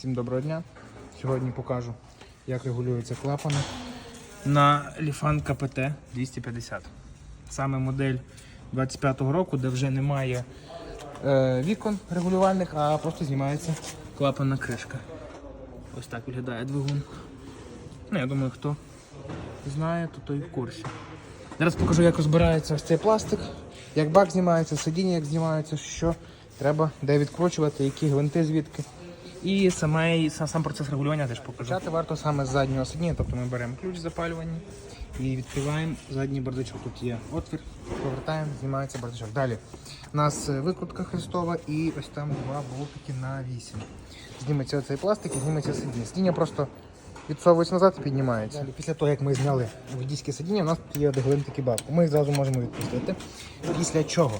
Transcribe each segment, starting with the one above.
Всім доброго дня. Сьогодні покажу, як регулюються клапани на Lifan КПТ 250. Саме модель 25-го року, де вже немає е, вікон регулювальних, а просто знімається клапанна кришка. Ось так виглядає двигун. Ну, я думаю, хто знає, то той в курсі. Зараз покажу, як розбирається ось цей пластик, як бак знімається, сидіння як знімається, що треба, де відкручувати, які гвинти звідки. І саме, сам, сам процес регулювання теж покажу. Почати варто саме з заднього сидіння, тобто ми беремо ключ запалювання і відкриваємо задній бардачок. Тут є отвір, повертаємо, знімається бардачок. Далі у нас е, викрутка хрестова і ось там два болтики на 8. Зніметься оцей пластик і зніметься сидіння. Сидіння просто відсовується назад і піднімається. Далі, після того, як ми зняли водійське сидіння, у нас тут є гвинтики баку. Ми зразу можемо відпустити. Після чого?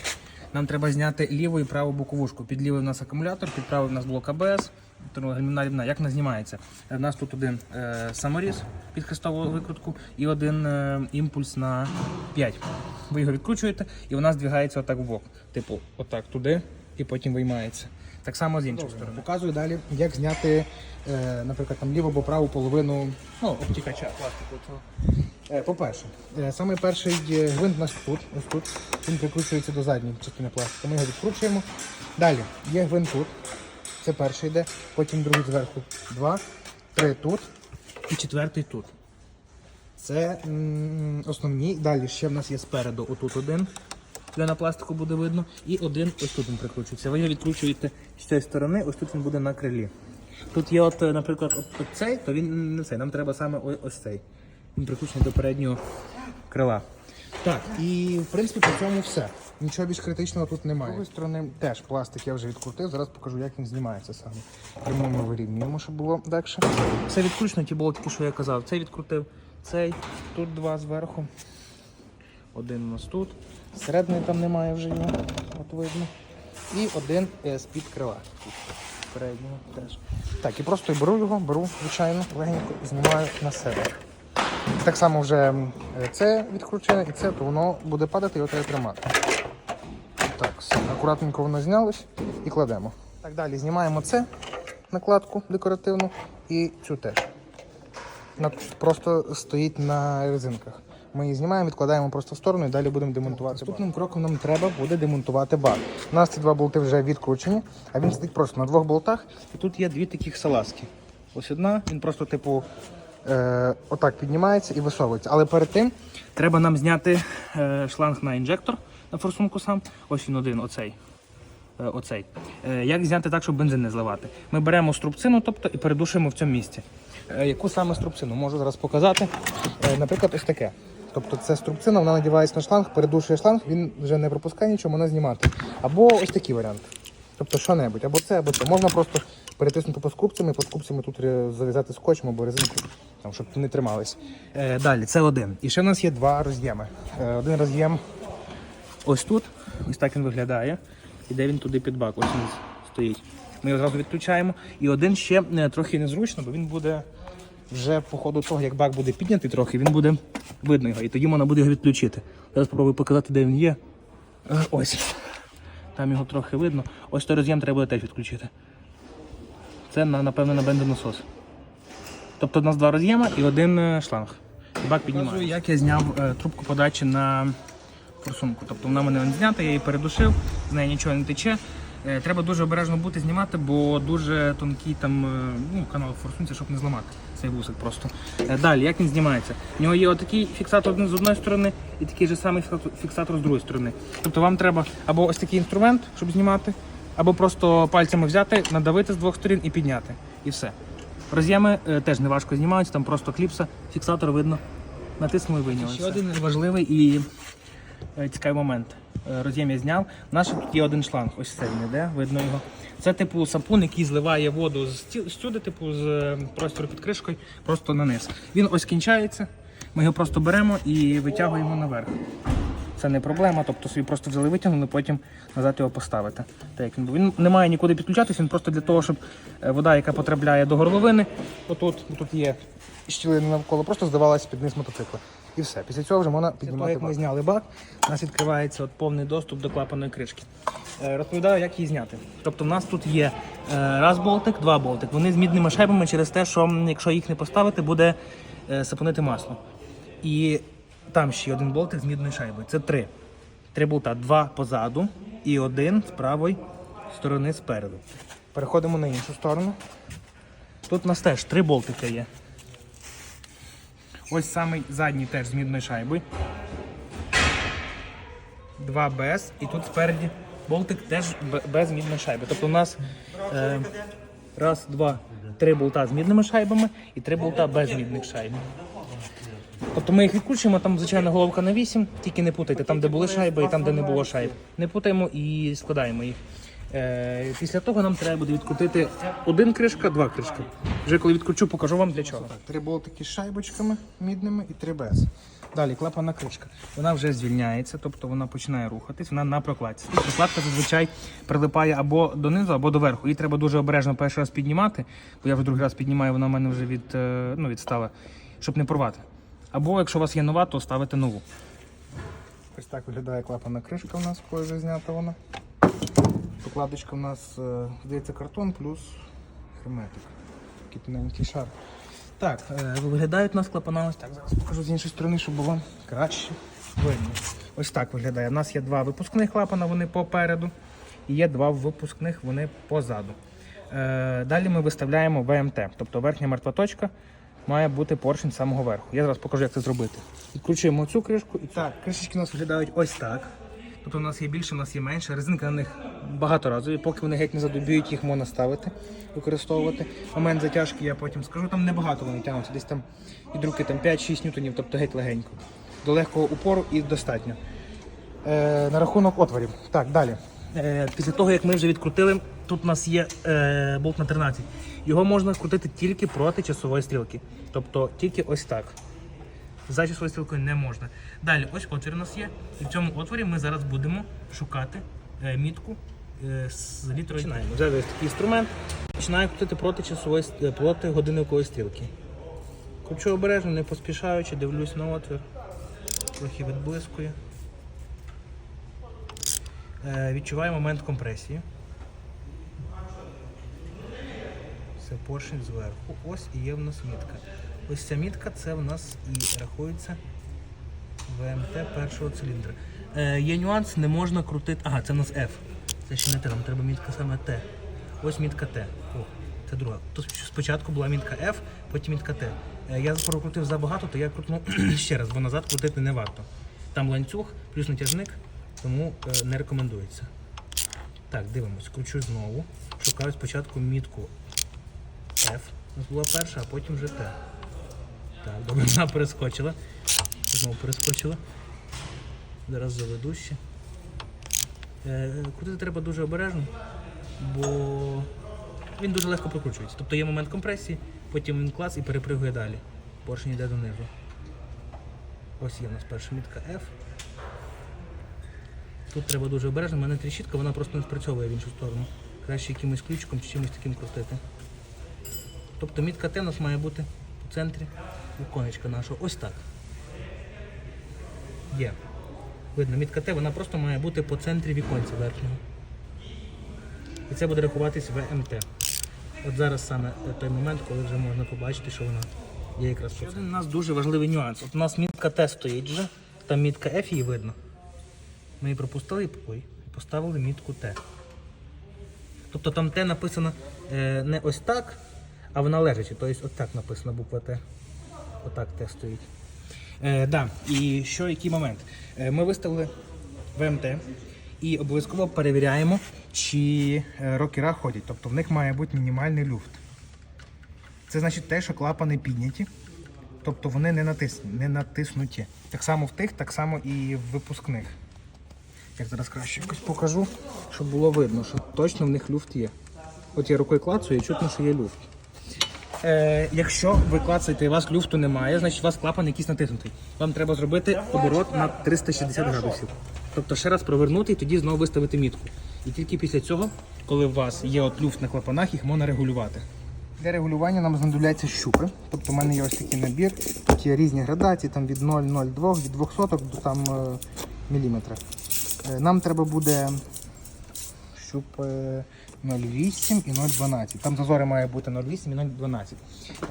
Нам треба зняти ліву і праву боковушку. Під лівий у нас акумулятор, під правий у нас блок АБС. Гальмівна рівна. Як вона знімається? Е, У нас тут один е, саморіз під хрестову викрутку і один е, імпульс на 5. Ви його відкручуєте і вона здвигається отак в бок. Типу, отак туди і потім виймається. Так само з іншої сторони. Показую далі, як зняти, е, наприклад, там ліву або праву половину ну, обтікача пластику. Е, По-перше, е, перший е, гвинт у нас тут, ось тут. Він прикручується до задньої частини пластика. Ми його відкручуємо. Далі є гвинт тут. Це перший йде, потім другий зверху. Два, три тут і четвертий тут. Це м, основні. Далі ще в нас є спереду отут один. Де на пластику буде видно. І один ось тут він прикручується. Ви його відкручуєте з цієї сторони, ось тут він буде на крилі. Тут є, от, е, наприклад, от цей, то він не цей. Нам треба саме ось цей. Він прикручений до переднього крила. Так, і в принципі по цьому все. Нічого більш критичного тут немає. З другої сторони теж пластик я вже відкрутив. Зараз покажу, як він знімається саме. Прямуємо вирівнюємо, щоб було легше. Все відкручено, ті болтики, що я казав. Цей відкрутив, цей, тут два зверху. Один у нас тут. Середини там немає вже його, от видно. І один е, з-під крила. Переднього теж. Так, і просто беру його, беру, звичайно, легенько і знімаю на себе. Так само вже е, це відкручене і це, то воно буде падати, його треба тримати. Так, все, акуратненько воно знялось і кладемо. Так далі знімаємо це накладку декоративну і цю теж. Вона просто стоїть на резинках. Ми її знімаємо, відкладаємо просто в сторону і далі будемо демонтувати. Наступним кроком нам треба буде демонтувати бак. У нас ці два болти вже відкручені, а він сидить просто на двох болтах. І тут є дві таких салазки. Ось одна, він просто, типу, е, отак піднімається і висовується. Але перед тим треба нам зняти е, шланг на інжектор на форсунку сам. Ось він один, оцей. Е, оцей. Е, Як зняти так, щоб бензин не зливати? Ми беремо струбцину, тобто, і передушуємо в цьому місці. Е, Яку саме струбцину? Можу зараз показати. Наприклад, ось таке. Тобто це струбцина, вона надівається на шланг, передушує шланг, він вже не пропускає нічого, можна знімати. Або ось такий варіант. Тобто що-небудь, або це, або це. Можна просто перетиснути по скрупцями, по скрупцями тут зав'язати скотчем або резинкою, там, щоб не тримались. Далі, це один. І ще в нас є два роз'єми. Один роз'єм ось тут, ось так він виглядає. Іде він туди під бак, ось він стоїть. Ми його зразу відключаємо. І один ще е, трохи незручно, бо він буде вже по ходу того, як бак буде піднятий трохи, він буде видно його. І тоді можна буде його відключити. Зараз спробую показати, де він є. Е, Ось. Там його трохи видно. Ось той роз'єм треба буде теж відключити. Це, напевно, на бензонасос. Тобто у нас два роз'єми і один е, шланг. І бак піднімає. Як я зняв трубку подачі на форсунку. Тобто вона в мене не знята, я її передушив, з неї нічого не тече. Е, Треба дуже обережно бути знімати, бо дуже тонкий там е, ну, канал в форсунці, щоб не зламати цей вусик просто. Е, Далі, як він знімається? У нього є отакий фіксатор один з одної сторони і такий же самий фіксатор- з другої сторони. Тобто вам треба або ось такий інструмент, щоб знімати, або просто пальцями взяти, надавити з двох сторін і підняти. І все. Роз'єми теж не важко знімаються, там просто кліпса, фіксатор видно. Натиснули і вийняли. Ще один важливий і цікавий момент. Е, Роз'єм я зняв. У нас тут є один шланг, ось це він іде, видно його. Це типу сапун, який зливає воду з сюди, типу з е, простору під кришкою, просто на низ. Він ось кінчається. Ми його просто беремо і витягуємо наверх. Це не проблема, тобто собі просто взяли витягнули, потім назад його поставити. Так як він був. Він не має нікуди підключатися, він просто для того, щоб е, вода, яка потрапляє до горловини, отут, тут є щілини навколо, просто здавалася під низ мотоцикла. І все. Після цього вже можна піднімати. Як ми зняли бак, у нас відкривається от повний доступ до клапаної кришки. Е, Розповідаю, як її зняти. Тобто, в нас тут є е, раз болтик, два болтик. Вони з мідними шайбами через те, що якщо їх не поставити, буде е, сапонити масло. І там ще один болтик з мідною шайбою. Це три. Три болта. Два позаду і один з правої сторони спереду. Переходимо на іншу сторону. Тут у нас теж три болтики є. Ось самий задній теж з мідною шайбою. Два без. І тут спереді болтик теж без мідної шайби. Тобто у нас е, раз, два, три болта з мідними шайбами і три болта без мідних шайб. Тобто ми їх відкручуємо, там, звичайно, головка на 8, тільки не путайте, там, де були шайби, і там, де не було шайб. Не путаємо і складаємо їх. Е, після того нам треба буде відкрутити один кришка, два кришка. Вже коли відкручу, покажу вам для чого. Три болтики з шайбочками мідними і три без. Далі клапана кришка. Вона вже звільняється, тобто вона починає рухатись, вона на прокладці. Прокладка зазвичай прилипає або донизу, або доверху. Її треба дуже обережно перший раз піднімати, бо я вже другий раз піднімаю, вона в мене вже від, е, ну, відстала, щоб не порвати. Або якщо у вас є нова, то ставите нову. Ось так виглядає клапана кришка у нас, коли вже знята вона. Покладочка у нас, е, здається, картон плюс герметик. Такий тоненький шар. Так, е, виглядають у нас клапана ось так. Зараз покажу з іншої сторони, щоб було краще видно. Ось так виглядає. У нас є два випускних клапана, вони попереду. І є два випускних, вони позаду. Е, далі ми виставляємо ВМТ, тобто верхня мертва точка має бути поршень самого верху. Я зараз покажу, як це зробити. Відкручуємо цю кришку і так, кришечки у нас виглядають ось так. Тобто у нас є більше, у нас є менше. Резинки на них багаторазові, поки вони геть не задубіють, їх можна ставити, використовувати. Момент затяжки я потім скажу, там небагато вони тягнуться, десь там від руки там 5-6 ньютонів, тобто геть легенько. До легкого упору і достатньо. Е, на рахунок отворів. Так, далі. Е, після того, як ми вже відкрутили, тут у нас є е, болт на 13. Його можна крутити тільки проти часової стрілки. Тобто тільки ось так. За часовою стрілкою не можна. Далі, ось отвір у нас є. І в цьому отворі ми зараз будемо шукати е, мітку е, з літрою. Починаємо. Ось такий інструмент. Починаю крутити проти часової е, проти годинникової стрілки. Кручу обережно, не поспішаючи, дивлюсь на отвір. Трохи відблискує. Відчуваю момент компресії. Це поршень зверху. Ось і є в нас мітка. Ось ця мітка це в нас і рахується ВМТ першого циліндра. Е, є нюанс, не можна крутити. Ага, це в нас F. Це ще не Т, нам треба мітка саме Т. Ось мітка Т. О, це друга. Тут спочатку була мітка F, потім мітка Т. Е, я прокрутив забагато, то я крутну ще раз, бо назад крутити не варто. Там ланцюг, плюс натяжник, тому е, не рекомендується. Так, дивимось, кручу знову. Шукаю спочатку мітку F. У нас була перша, а потім вже Т. Так, добре, вона перескочила. Знову перескочила. Зараз заведу ще. Е, крутити треба дуже обережно, бо він дуже легко прокручується. Тобто є момент компресії, потім він клас і перепригує далі. Поршень йде донизу. Ось є у нас перша мітка F. Тут треба дуже обережно, у мене тріщітка, вона просто не спрацьовує в іншу сторону. Краще якимось ключиком чи чимось таким крутити. Тобто мітка Т у нас має бути у центрі віконечка нашого. Ось так. Є. Видно, мітка Т, вона просто має бути по центрі віконця верхнього. І це буде рахуватись ВМТ. От зараз саме той момент, коли вже можна побачити, що вона є якраз по центрі. У нас дуже важливий нюанс. От у нас мітка Т стоїть вже, там мітка F її видно. Ми її пропустили і поставили мітку Т. Тобто там Т написано е, не ось так, а вона лежачи. Тобто от так написана буква Т. Отак Т стоїть. Е, да. І що, який момент? Е, ми виставили ВМТ і обов'язково перевіряємо, чи е, рокера ходять. Тобто в них має бути мінімальний люфт. Це значить те, що клапани підняті, тобто вони не, натис... не натиснуті. Так само в тих, так само і в випускних. Як зараз краще якось покажу, щоб було видно, що точно в них люфт є. От я рукою клацаю і чутно, що є люфт. Е, якщо ви клацаєте і у вас люфту немає, значить у вас клапан якийсь натиснутий. Вам треба зробити оборот на 360 градусів. Тобто ще раз провернути і тоді знову виставити мітку. І тільки після цього, коли у вас є от люфт на клапанах, їх можна регулювати. Для регулювання нам знадобляться щупи. Тобто в мене є ось такий набір. Тут різні градації, там від 0,02, від 2 соток до там е, міліметра. Е, Нам треба буде щуп е, 0,8 і 0,12. Там зазори має бути 0,8 і 0,12.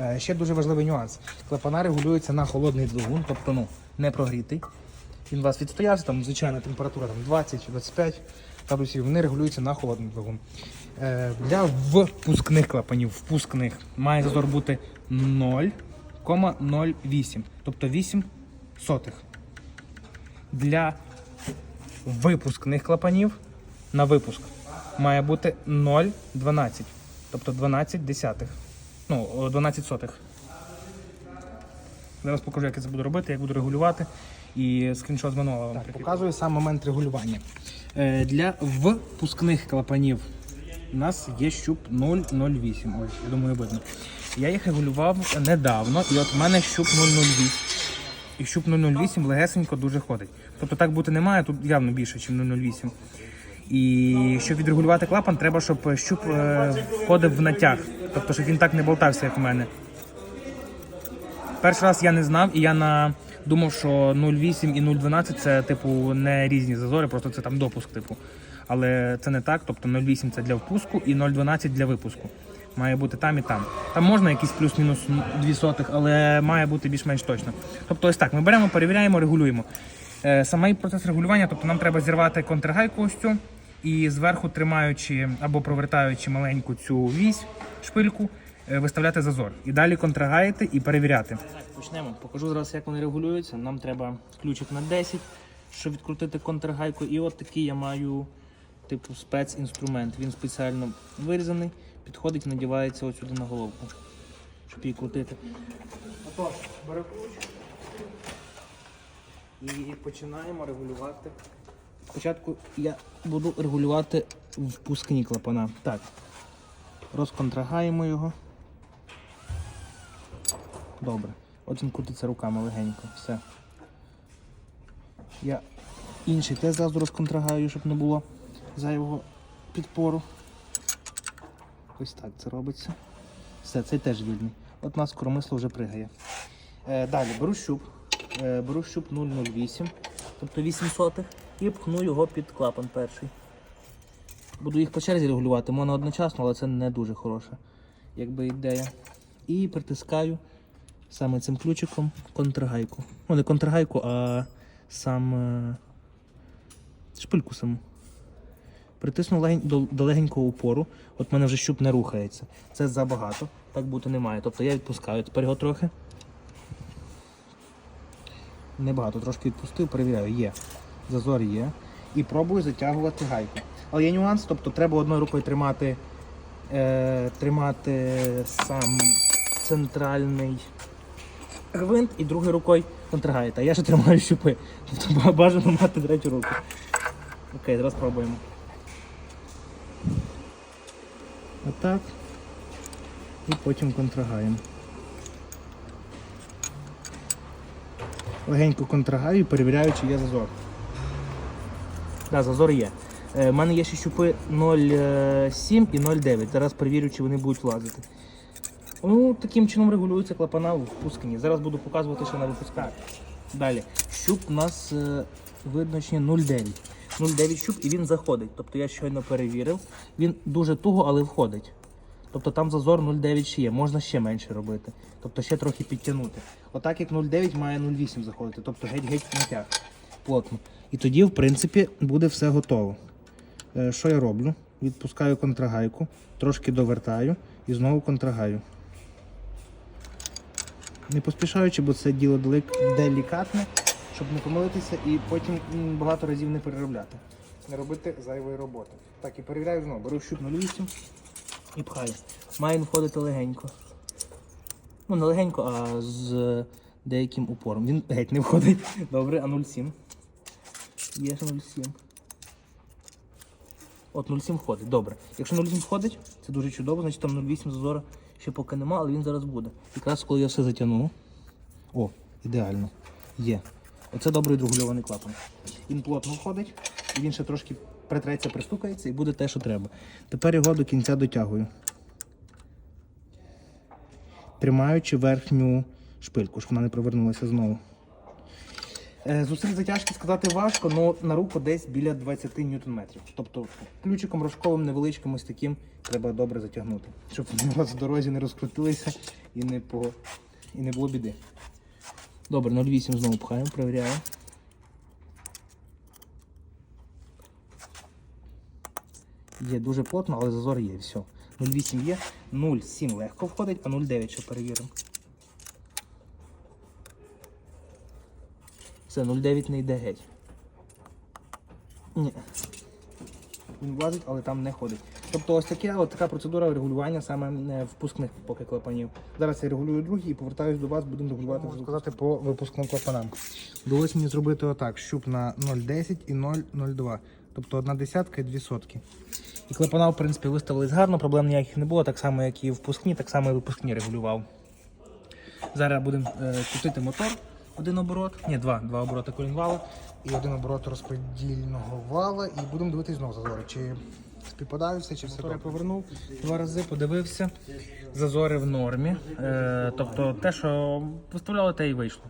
Е, Ще дуже важливий нюанс. Клапана регулюється на холодний двигун, тобто ну, не прогрітий. Він у вас відстоявся, там звичайна температура там, 20-25 градусів, вони регулюються на холодний двигун. Е, для впускних клапанів, впускних, має зазор бути 0,08, тобто 8 сотих. Для випускних клапанів на випуск має бути 0,12, тобто 12 десятих. Ну, 12 сотих. Зараз покажу, як я це буду робити, як буду регулювати. І скріншот з минулого вам так, показую сам момент регулювання. Е, для впускних клапанів у нас є щуп 0,08. Ось, я думаю, видно. Я їх регулював недавно, і от в мене щуп 0,08. І щуп 0,08 легесенько дуже ходить. Тобто так бути не має, тут явно більше, ніж 0,08. І щоб відрегулювати клапан, треба, щоб щуп е, входив в натяг. Тобто, щоб він так не болтався, як у мене. Перший раз я не знав, і я на думав, що 0,8 і 0,12 це типу не різні зазори, просто це там допуск, типу. Але це не так. Тобто 0,8 це для впуску і 0,12 для випуску. Має бути там і там. Там можна якісь плюс-мінус 2 сотих, але має бути більш-менш точно. Тобто, ось так, ми беремо, перевіряємо, регулюємо. Е, Самий процес регулювання, тобто нам треба зірвати контргайку ось цю і зверху тримаючи або провертаючи маленьку цю вісь, шпильку, е, виставляти зазор. І далі контрагаяти і перевіряти. Так, почнемо. Покажу зараз, як вони регулюються. Нам треба ключик на 10, щоб відкрутити контргайку. І от такий я маю типу спецінструмент. Він спеціально вирізаний, підходить надівається ось сюди на головку, щоб її крутити. Отож, беру ключ і починаємо регулювати. Спочатку я буду регулювати впускні клапана. Так, розконтрагаємо його. Добре. От він крутиться руками легенько. Все. Я інший теж зразу розконтрагаю, щоб не було зайвого підпору. Ось так це робиться. Все, цей теж вільний. От у нас коромисло вже пригає. Е, далі беру щуп. Е, беру щуп 008, тобто 8 сотих, і пхну його під клапан перший. Буду їх по черзі регулювати, можна одночасно, але це не дуже хороша якби ідея. І притискаю саме цим ключиком контргайку. Ну, не контргайку, а сам е, шпильку саму. Притисну до, легенького упору. От в мене вже щуп не рухається. Це забагато, так бути не має. Тобто я відпускаю тепер його трохи. Небагато, трошки відпустив, перевіряю, є. Зазор є. І пробую затягувати гайку. Але є нюанс, тобто треба одною рукою тримати, е, тримати сам центральний гвинт і другою рукою контрагайта. А я ще тримаю щупи. Тобто бажано мати третю руку. Окей, зараз пробуємо. Отак. І потім контрагаємо. Легенько контрагаю, перевіряю, чи є зазор. Так, зазор є. У мене є ще щупи 0,7 і 0,9. Зараз перевірю, чи вони будуть влазити. Ну, Таким чином регулюються клапана в впускні. Зараз буду показувати, що на випусках. Далі. Щуп у нас е, видно 0,9. 0,9 щуп і він заходить. Тобто я щойно перевірив. Він дуже туго, але входить. Тобто там зазор 0,9 ще є, можна ще менше робити. Тобто ще трохи підтягнути. Отак як 0,9 має 0,8 заходити. Тобто геть-геть натяг. Плотно. І тоді, в принципі, буде все готово. Е, що я роблю? Відпускаю контрагайку, трошки довертаю і знову контрагаю. Не поспішаючи, бо це діло делікатне, щоб не помилитися і потім багато разів не переробляти. Не робити зайвої роботи. Так, і перевіряю знову. Беру щуп 0,8 і пхаю. Має входити легенько. Ну, не легенько, а з деяким упором. Він геть не входить. Добре, а 0,7. Є 0,7. От 0,7 входить. Добре. Якщо 0,7 входить, це дуже чудово, значить там 0,8 зазора ще поки нема, але він зараз буде. Якраз коли я все затягну. О, ідеально. Є. Оце добрий відрегульований клапан. Він плотно входить, і він ще трошки притреться, пристукається і буде те, що треба. Тепер його до кінця дотягую. тримаючи верхню шпильку, щоб вона не провернулася знову. Е, Зусиль затяжки сказати важко, але на руку десь біля 20 ньютон-метрів. Тобто ключиком рожковим невеличким ось таким треба добре затягнути, щоб вони у вас в дорозі не розкрутилися і не, по... і не було біди. Добре, 0,8 знову пхаємо, перевіряємо. Є дуже плотно, але зазор є, все. 0,8 є, 0,7 легко входить, а 0,9 ще перевіримо. Все, 0,9 не йде геть. Ні. Він влазить, але там не ходить. Тобто ось таке, от така процедура регулювання саме е, впускних поки клапанів. Зараз я регулюю другий і повертаюсь до вас, будемо регулювати. Можу сказати по випускним клапанам. Вдалося мені зробити отак: щуп на 0,10 і 0,02. Тобто одна десятка і дві сотки. І клапана, в принципі, виставились гарно, проблем ніяких не було, так само, як і впускні, так само і випускні регулював. Зараз будемо е, крутити мотор. Один оборот, ні, два, два обороти колінвала і один оборот розподільного вала. І будемо дивитись знову зазори, чи співпадаються, чи все добре. Я повернув два рази, подивився. Зазори в нормі. Е, тобто те, що виставляли, те і вийшло.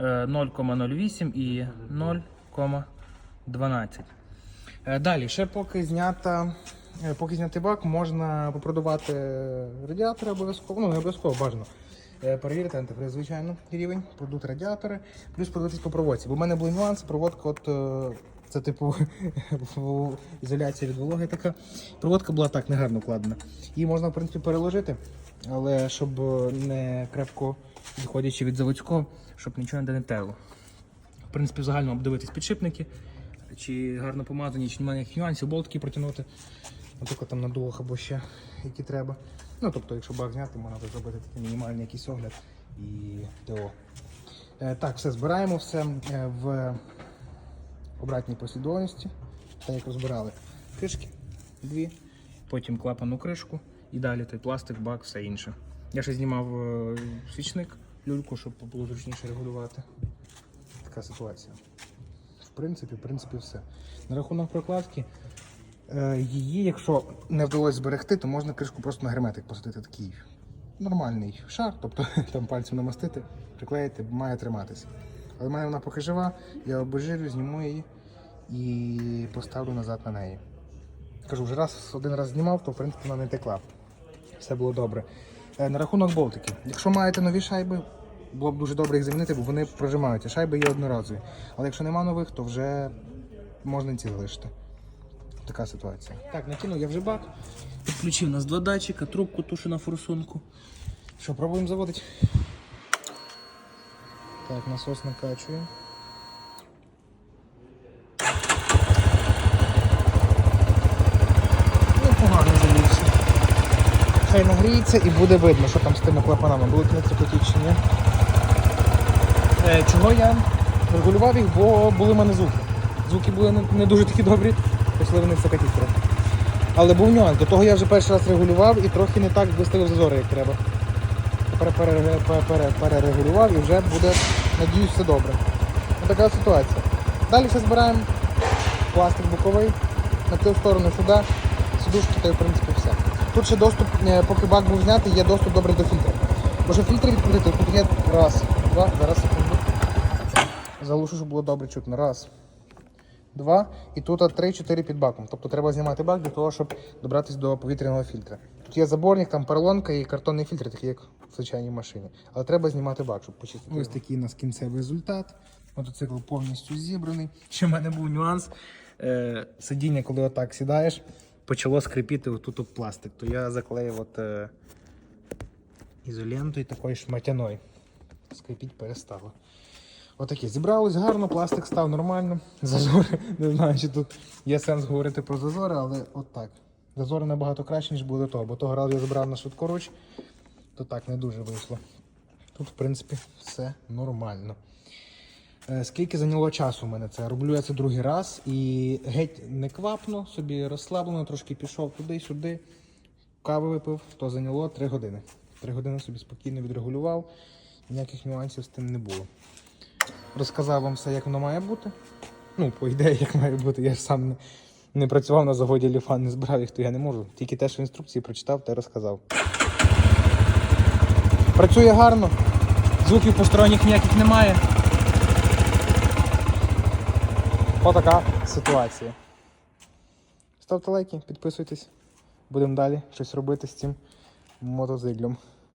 Е, 0,08 і 0,12. Е, Далі, ще поки знята. е, Поки знятий бак, можна попродувати радіатори обов'язково, ну не обов'язково бажано. Е, Перевірити антифриз, звичайно, рівень, продути радіатори, плюс подивитись по проводці. Бо в мене були нюанси, проводка от. е, Це типу ізоляція від вологи така. Проводка була так негарно вкладена. Її можна, в принципі, переложити, але щоб не крепко відходячи від заводського, щоб нічого не терло. В принципі, в загальному обдивитись підшипники, чи гарно помазані, чи немає ніяких нюансів, болтики протягнути. Наприклад, там на дулах або ще які треба. Ну, тобто, якщо бак зняти, можна зробити такий мінімальний якийсь огляд і ТО. Е, так, все, збираємо все е, в обратній послідовності, так як розбирали. Кришки дві, потім клапану кришку і далі той пластик, бак, все інше. Я ще знімав е, свічник, люльку, щоб було зручніше регулювати. Така ситуація. В принципі, в принципі, все. На рахунок прокладки. Е, Її, якщо не вдалося зберегти, то можна кришку просто на герметик посадити такий нормальний шар, тобто там пальцем намастити, приклеїти, має триматися. Але в мене вона поки жива, я обезжирю, зніму її і поставлю назад на неї. Кажу, вже раз один раз знімав, то в принципі вона не текла. Все було добре. Е, На рахунок болтиків. Якщо маєте нові шайби, було б дуже добре їх замінити, бо вони прожимаються. Шайби є одноразові. Але якщо нема нових, то вже можна ці залишити. Така ситуація. Так, накинув я вже бак. Підключив нас два датчика, трубку тушу на форсунку. Що, пробуємо заводити? Так, насос накачує. Ну, погано завівся. Хай нагріється і буде видно, що там з тими клапанами. Будуть чи ні. Е, чого я регулював їх, бо були в мене звуки. Звуки були не, не дуже такі добрі, пішли вони цокотіть трохи. Але був нюанс. До того я вже перший раз регулював і трохи не так виставив зазори, як треба. Тепер пере- пере- пере- перерегулював і вже буде, надіюсь, все добре. Ось така ситуація. Далі все збираємо. Пластик боковий, на ту сторону сюди, сидушки та й в принципі все. Тут ще доступ, е, поки бак був знятий, є доступ добрий до фільтра. Бо щоб фільтр відкрити, тут є раз, два, зараз секунду. Залушу, щоб було добре чутно. Раз, два. І тут 3-4 під баком. Тобто треба знімати бак для того, щоб добратися до повітряного фільтра. Тут є заборник, там поролонка і картонний фільтр, такий як в звичайній машині. Але треба знімати бак, щоб почистити. Ось такий у нас кінцевий результат. Мотоцикл повністю зібраний. Ще в мене був нюанс. Е, сидіння, коли отак сідаєш, почало скрипіти отут об пластик. То я заклеїв от, е, ізолентою такою шматяною. Скрипіть перестало. Отаке. Зібралось гарно, пластик став нормально. Зазори. Не знаю, чи тут є сенс говорити про зазори, але от так. Зазори набагато краще, ніж було до того, бо того разу я забрав на швидкоруч, то так не дуже вийшло. Тут, в принципі, все нормально. Е, Скільки зайняло часу у мене це? Роблю я це другий раз і геть не квапно, собі розслаблено, трошки пішов туди-сюди, кави випив, то зайняло 3 години. 3 години собі спокійно відрегулював, ніяких нюансів з тим не було розказав вам все, як воно має бути. Ну, по ідеї, як має бути, я ж сам не, не працював на заводі Ліфан, не збирав їх, то я не можу. Тільки те, що інструкції прочитав, те розказав. Працює гарно, звуків посторонніх ніяких немає. Отака ситуація. Ставте лайки, підписуйтесь, будемо далі щось робити з цим мотоциклом.